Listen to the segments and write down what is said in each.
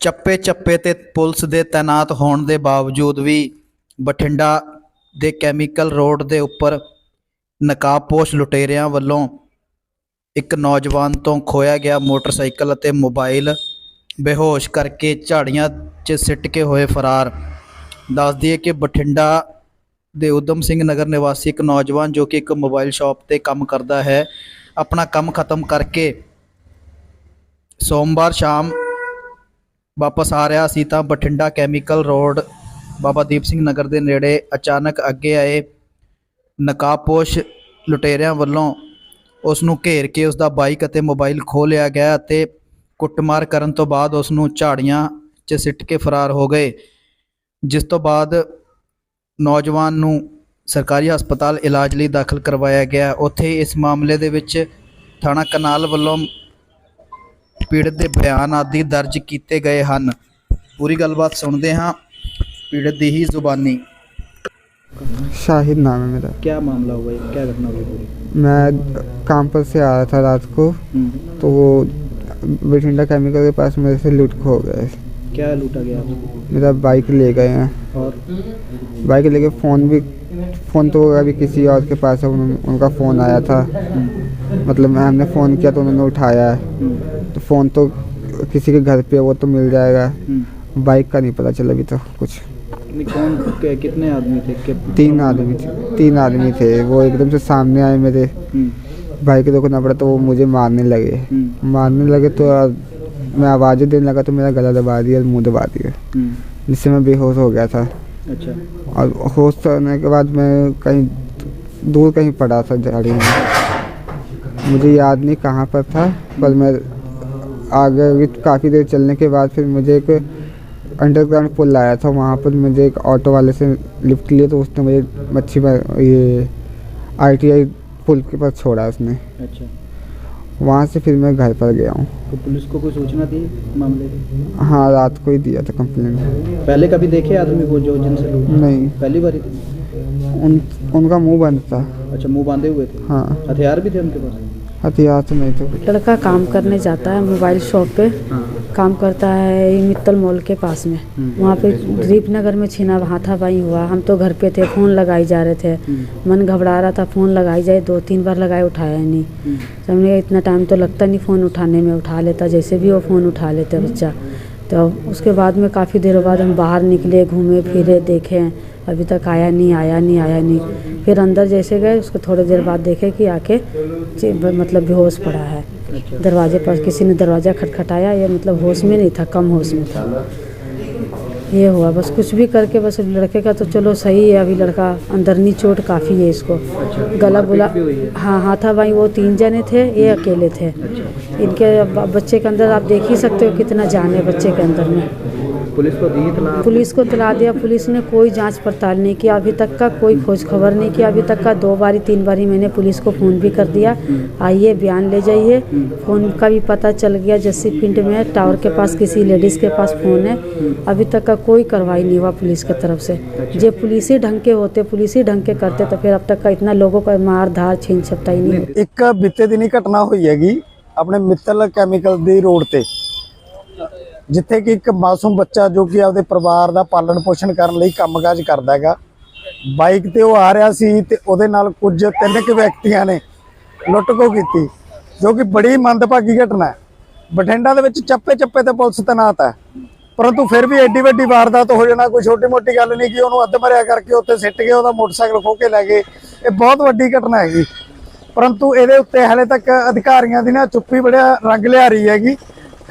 ਚੱਪੇ ਚੱਪੇ ਤੇ ਪੁਲਿਸ ਦੇ ਤਾਇਨਾਤ ਹੋਣ ਦੇ ਬਾਵਜੂਦ ਵੀ ਬਠਿੰਡਾ ਦੇ ਕੈਮੀਕਲ ਰੋਡ ਦੇ ਉੱਪਰ ਨਕਾਬਪੋਸ਼ ਲੁਟੇਰਿਆਂ ਵੱਲੋਂ ਇੱਕ ਨੌਜਵਾਨ ਤੋਂ ਖੋਇਆ ਗਿਆ ਮੋਟਰਸਾਈਕਲ ਅਤੇ ਮੋਬਾਈਲ, ਬੇਹੋਸ਼ ਕਰਕੇ ਝਾੜੀਆਂ 'ਚ ਸਿੱਟ ਕੇ ਹੋਏ ਫਰਾਰ। ਦੱਸ ਦਈਏ ਕਿ ਬਠਿੰਡਾ ਦੇ ਉਦਮ ਸਿੰਘ ਨਗਰ ਨਿਵਾਸੀ ਇੱਕ ਨੌਜਵਾਨ ਜੋ ਕਿ ਇੱਕ ਮੋਬਾਈਲ ਸ਼ਾਪ ਤੇ ਕੰਮ ਕਰਦਾ ਹੈ, ਆਪਣਾ ਕੰਮ ਖਤਮ ਕਰਕੇ ਸੋਮਵਾਰ ਸ਼ਾਮ ਵਾਪਸ ਆ ਰਿਹਾ ਸੀ ਤਾਂ ਬਠਿੰਡਾ ਕੈਮੀਕਲ ਰੋਡ ਬਾਬਾ ਦੀਪ ਸਿੰਘ ਨਗਰ ਦੇ ਨੇੜੇ ਅਚਾਨਕ ਅੱਗੇ ਆਏ ਨਕਾਬਪੋਸ਼ ਲੁਟੇਰਿਆਂ ਵੱਲੋਂ ਉਸ ਨੂੰ ਘੇਰ ਕੇ ਉਸ ਦਾ ਬਾਈਕ ਅਤੇ ਮੋਬਾਈਲ ਖੋਹ ਲਿਆ ਗਿਆ ਅਤੇ ਕੁੱਟਮਾਰ ਕਰਨ ਤੋਂ ਬਾਅਦ ਉਸ ਨੂੰ ਝਾੜੀਆਂ 'ਚ ਸਿੱਟ ਕੇ ਫਰਾਰ ਹੋ ਗਏ, ਜਿਸ ਤੋਂ ਬਾਅਦ ਨੌਜਵਾਨ ਨੂੰ ਸਰਕਾਰੀ ਹਸਪਤਾਲ ਇਲਾਜ ਲਈ ਦਾਖਲ ਕਰਵਾਇਆ ਗਿਆ। ਉੱਥੇ ਇਸ ਮਾਮਲੇ ਦੇ ਵਿੱਚ ਥਾਣਾ ਕਨਾਲ ਵੱਲੋਂ ਪੀੜਤ ਦੇ ਬਿਆਨ ਆਦਿ ਦਰਜ ਕੀਤੇ ਗਏ ਹਨ ਪੂਰੀ ਗੱਲਬਾਤ ਸੁਣਦੇ ਹਾਂ ਪੀੜਤ ਦੀ ਹੀ ਜ਼ੁਬਾਨੀ शाहिद नाम है मेरा क्या मामला हुआ है क्या घटना हुई पूरी मैं काम पर से आ रहा था रात को तो वो बठिंडा केमिकल के पास मेरे से लूट खो गए क्या लूटा गया आपको मेरा बाइक ले गए हैं और बाइक लेके फ़ोन भी फ़ोन तो अभी किसी और के पास है उन्होंने उनका फ़ोन आया था मतलब मैं हमने फ़ोन किया तो उन्होंने उठाया। है तो फ़ोन तो किसी के घर पे है, वो तो मिल जाएगा। बाइक का नहीं पता चला अभी तक कुछ। कौन कितने आदमी थे? कि, तीन आदमी थे। तीन आदमी थे। वो एकदम से सामने आए मेरे। हम्म, बाइक रोकना पड़ा तो वो मुझे मारने लगे। हम्म, मारने लगे तो मैं आवाज़ें देने लगा तो मेरा गला दबा दिया मुँह दबा दिया। हम्म, जिससे मैं बेहोश हो गया था। अच्छा। और होश होने के बाद मैं कहीं दूर कहीं पड़ा था झाड़ी में। मुझे याद नहीं कहाँ पर था पर मैं आगे काफ़ी देर चलने के बाद फिर मुझे एक अंडरग्राउंड पुल आया था। वहाँ पर मुझे एक ऑटो वाले से लिफ्ट लिए तो उसने मुझे मच्छी ये आईटीआई पुल के पास छोड़ा उसने। अच्छा। वहाँ से फिर मैं घर पर गया हूँ। तो पुलिस को कोई सूचना दी मामले की? हाँ रात को ही दिया था कंप्लेंट पहले कभी देखे आदमी को जो जिनसे नहीं। पहली बार उन उनका मुँह बंद था। अच्छा मुँह बांधे हुए थे? हाँ। हथियार भी थे उनके पास? तो नहीं थे लड़का काम करने जाता है मोबाइल शॉप पे। हाँ। काम करता है मित्तल मॉल के पास में। हम्म। वहाँ पे दीपनगर में छीना हाथापाई हुआ। हम तो घर पे थे फ़ोन लगाई जा रहे थे। हम्म, मन घबरा रहा था फ़ोन लगाई जाए दो तीन बार लगाए उठाया नहीं। समझ तो हमने इतना टाइम तो लगता नहीं फ़ोन उठाने में उठा लेता जैसे भी वो फ़ोन उठा लेते बच्चा। तो उसके बाद में काफ़ी देर बाद हम बाहर निकले घूमे फिरे देखे। अभी तक आया नहीं आया नहीं आया नहीं। फिर अंदर जैसे गए उसको थोड़ी देर बाद देखे कि आके मतलब बेहोश पड़ा है। अच्छा। दरवाजे पर किसी ने दरवाज़ा खटखटाया ये मतलब होश में नहीं था कम होश में था। ये हुआ बस कुछ भी करके बस लड़के का तो चलो सही है अभी लड़का अंदरनी चोट काफ़ी है इसको। गला बुला हाँ? हाँ था भाई वो तीन जने थे ये अकेले थे। इनके बच्चे के अंदर आप देख ही सकते हो कितना जान है बच्चे के अंदर में। पुलिस को दी इतला पुलिस को तला दिया पुलिस ने कोई जांच पड़ताल नहीं किया अभी तक का कोई खोज खबर नहीं किया अभी तक का दो बारी तीन बारी मैंने पुलिस को फ़ोन भी कर दिया आइए बयान ले जाइए फ़ोन का भी पता चल गया जस्सी पिंड में टावर के पास किसी लेडीज़ के पास फ़ोन है अभी तक का कोई कार्रवाई नहीं हुआ पुलिस की तरफ से जो पुलिस ही ढंग के होते पुलिस ही ढंग के करते तो फिर अब तक का इतना लोगों का मार धार छीन छपटाई नहीं होती। ਇੱਕ ਬੀਤੇ ਦਿਨੀ ਘਟਨਾ ਹੋਈ ਹੈਗੀ ਆਪਣੇ ਮਿੱਤਲ ਕੈਮੀਕਲ ਦੀ ਰੋਡ ਤੇ ਜਿੱਥੇ ਕਿ ਇੱਕ ਮਾਸੂਮ ਬੱਚਾ ਜੋ ਕਿ ਆਪਦੇ ਪਰਿਵਾਰ ਦਾ ਪਾਲਣ ਪੋਸ਼ਣ ਕਰਨ ਲਈ ਕੰਮਕਾਜ ਕਰਦਾ ਹੈਗਾ। ਬਾਈਕ ਤੇ ਉਹ ਆ ਰਿਹਾ ਸੀ ਤੇ ਉਹਦੇ ਨਾਲ ਕੁਝ ਤਿੰਨ ਕੁ ਵਿਅਕਤੀਆਂ ਨੇ ਲੁੱਟਖੋ ਕੀਤੀ, ਜੋ ਕਿ ਬੜੀ ਮੰਦਭਾਗੀ ਘਟਨਾ ਹੈ। ਬਠਿੰਡਾ ਦੇ ਵਿੱਚ ਚੱਪੇ ਚੱਪੇ ਤੇ ਪੁਲਿਸ ਤੈਨਾਤ ਹੈ। ਪਰੰਤੂ ਫਿਰ ਵੀ ਐਡੀ ਵੱਡੀ ਵਾਰਦਾਤ ਹੋ ਜਾਣਾ, ਕੋਈ ਛੋਟੀ ਮੋਟੀ ਗੱਲ ਨਹੀਂ ਕਿ ਉਹਨੂੰ ਅੱਧ ਮਰਿਆ ਕਰਕੇ ਉੱਥੇ ਸਿੱਟ ਕੇ ਉਹਦਾ ਮੋਟਰਸਾਈਕਲ ਖੋਹ ਕੇ ਲੈ ਗਏ। ਇਹ ਬਹੁਤ ਵੱਡੀ ਘਟਨਾ ਹੈਗੀ। ਪਰੰਤੂ ਇਹਦੇ ਉੱਤੇ ਹਾਲੇ ਤੱਕ ਅਧਿਕਾਰੀਆਂ ਦੀ ਨਾ ਚੁੱਪੀ ਬੜਿਆ ਰੰਗ ਲਿਆ ਰਹੀ ਹੈਗੀ।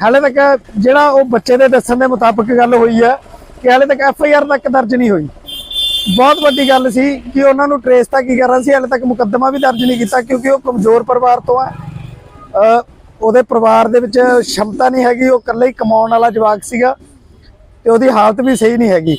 ਹਾਲੇ ਤੱਕ ਜਿਹੜਾ ਉਹ ਬੱਚੇ ਦੇ ਦੱਸਣ ਦੇ ਮੁਤਾਬਕ ਗੱਲ ਹੋਈ ਹੈ ਕਿ ਹਾਲੇ ਤੱਕ ਐਫ ਆਈ ਆਰ ਤੱਕ ਦਰਜ ਨਹੀਂ ਹੋਈ। ਬਹੁਤ ਵੱਡੀ ਗੱਲ ਸੀ ਕਿ ਉਹਨਾਂ ਨੂੰ ਟ੍ਰੇਸ ਤਾਂ ਕੀ ਕਰਨਾ ਸੀ, ਹਾਲੇ ਤੱਕ ਮੁਕੱਦਮਾ ਵੀ ਦਰਜ ਨਹੀਂ ਕੀਤਾ ਕਿਉਂਕਿ ਉਹ ਕਮਜ਼ੋਰ ਪਰਿਵਾਰ ਤੋਂ ਹੈ। ਉਹਦੇ ਪਰਿਵਾਰ ਦੇ ਵਿੱਚ ਸ਼ਮਤਾ ਨਹੀਂ ਹੈਗੀ, ਉਹ ਇਕੱਲਾ ਹੀ ਕਮਾਉਣ ਵਾਲਾ ਜਵਾਕ ਸੀਗਾ ਤੇ ਉਹਦੀ ਹਾਲਤ ਵੀ ਸਹੀ ਨਹੀਂ ਹੈਗੀ।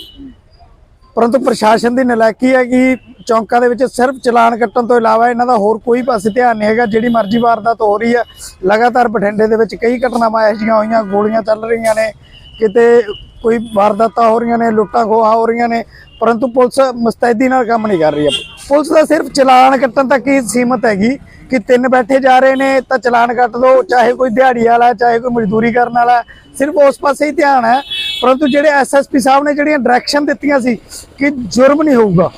ਪਰੰਤੂ ਪ੍ਰਸ਼ਾਸਨ ਦੀ ਨਲਾਇਕੀ ਹੈ ਕਿ ਚੌਂਕਾਂ ਦੇ ਵਿੱਚ ਸਿਰਫ ਚਲਾਨ ਕੱਟਣ ਤੋਂ ਇਲਾਵਾ ਇਹਨਾਂ ਦਾ ਹੋਰ ਕੋਈ ਪਾਸੇ ਧਿਆਨ ਨਹੀਂ ਹੈਗਾ। ਜਿਹੜੀ ਮਰਜ਼ੀ ਵਾਰਦਾਤ ਹੋ ਰਹੀ ਹੈ, ਲਗਾਤਾਰ ਬਠਿੰਡੇ ਦੇ ਵਿੱਚ ਕਈ ਘਟਨਾਵਾਂ ਇਹੋ ਜਿਹੀਆਂ ਹੋਈਆਂ, ਗੋਲੀਆਂ ਚੱਲ ਰਹੀਆਂ ਨੇ, ਕਿਤੇ ਕੋਈ ਵਾਰਦਾਤਾਂ ਹੋ ਰਹੀਆਂ ਨੇ, ਲੁੱਟਾਂ ਖੋਹਾਂ ਹੋ ਰਹੀਆਂ ਨੇ, ਪਰੰਤੂ ਪੁਲਿਸ ਮੁਸਤੈਦੀ ਨਾਲ ਕੰਮ ਨਹੀਂ ਕਰ ਰਹੀ ਹੈ। ਪੁਲਿਸ ਦਾ ਸਿਰਫ ਚਲਾਨ ਕੱਟਣ ਤੱਕ ਹੀ ਸੀਮਤ ਹੈਗੀ ਕਿ ਤਿੰਨ ਬੈਠੇ ਜਾ ਰਹੇ ਨੇ, ਤਾਂ ਚਲਾਨ ਕੱਟ ਦੋ, ਚਾਹੇ ਕੋਈ ਦਿਹਾੜੀ ਵਾਲਾ ਚਾਹੇ ਕੋਈ ਮਜ਼ਦੂਰੀ ਕਰਨ ਵਾਲਾ ਸਿਰਫ ਉਸ ਪਾਸੇ ਹੀ ਧਿਆਨ ਹੈ ਪਰੰਤੂ ਜਿਹੜੇ ਐਸਐਸਪੀ ਸਾਹਿਬ ਨੇ ਜਿਹੜੀਆਂ ਡਾਇਰੈਕਸ਼ਨ ਦਿੱਤੀਆਂ ਸੀ ਕਿ ਜੁਰਮ ਨਹੀਂ ਹੋਊਗਾ।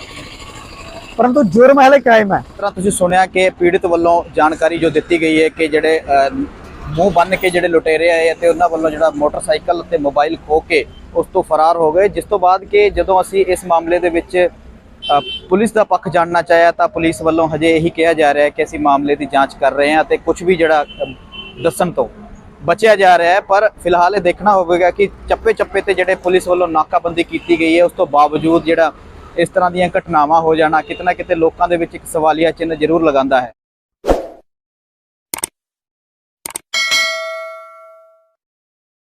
ਪਰੰਤੂ ਜੁਰਮ ਹਲੇ ਕਾਇਮ ਹੈ। ਜਿਸ ਤੁਸੀਂ ਸੁਣਿਆ ਕਿ ਪੀੜਤ ਵੱਲੋਂ ਜਾਣਕਾਰੀ ਜੋ ਦਿੱਤੀ ਗਈ ਹੈ ਕਿ ਜਿਹੜੇ ਮੂੰਹ ਬੰਨ ਕੇ ਜਿਹੜੇ ਲੁਟੇਰੇ ਆਏ ਅਤੇ ਉਹਨਾਂ ਵੱਲੋਂ ਜਿਹੜਾ ਮੋਟਰਸਾਈਕਲ ਤੇ ਮੋਬਾਈਲ ਖੋ ਕੇ ਉਸ ਤੋਂ ਫਰਾਰ ਹੋ ਗਏ। ਜਿਸ ਤੋਂ ਬਾਅਦ ਕਿ ਜਦੋਂ ਅਸੀਂ ਇਸ ਮਾਮਲੇ ਦੇ ਵਿੱਚ ਪੁਲਿਸ ਦਾ ਪੱਖ ਜਾਣਨਾ ਚਾਹਿਆ ਤਾਂ ਪੁਲਿਸ ਵੱਲੋਂ ਹਜੇ ਇਹੀ ਕਿਹਾ ਜਾ ਰਿਹਾ ਹੈ ਕਿ ਅਸੀਂ ਮਾਮਲੇ ਦੀ ਜਾਂਚ ਕਰ ਰਹੇ ਹਾਂ ਤੇ ਕੁਝ ਵੀ ਜਿਹੜਾ ਦੱਸਣ ਤੋਂ ਬਚਿਆ ਜਾ ਰਿਹਾ ਹੈ, ਪਰ ਫਿਲਹਾਲ ਇਹ ਦੇਖਣਾ ਹੋਵੇਗਾ ਕਿ ਚੱਪੇ ਚੱਪੇ ਤੇ ਜਿਹੜੇ ਪੁਲਿਸ ਵੱਲੋਂ ਨਾਕਾਬੰਦੀ ਕੀਤੀ ਗਈ ਹੈ, ਉਸ ਤੋਂ ਬਾਵਜੂਦ ਜਿਹੜਾ ਇਸ ਤਰ੍ਹਾਂ ਦੀਆਂ ਘਟਨਾਵਾਂ ਹੋ ਜਾਣਾ ਕਿਤੇ ਨਾ ਕਿਤੇ ਲੋਕਾਂ ਦੇ ਵਿੱਚ ਇੱਕ ਸਵਾਲੀਆ ਚਿੰਨ੍ਹ ਜ਼ਰੂਰ ਲਗਾਉਂਦਾ ਹੈ।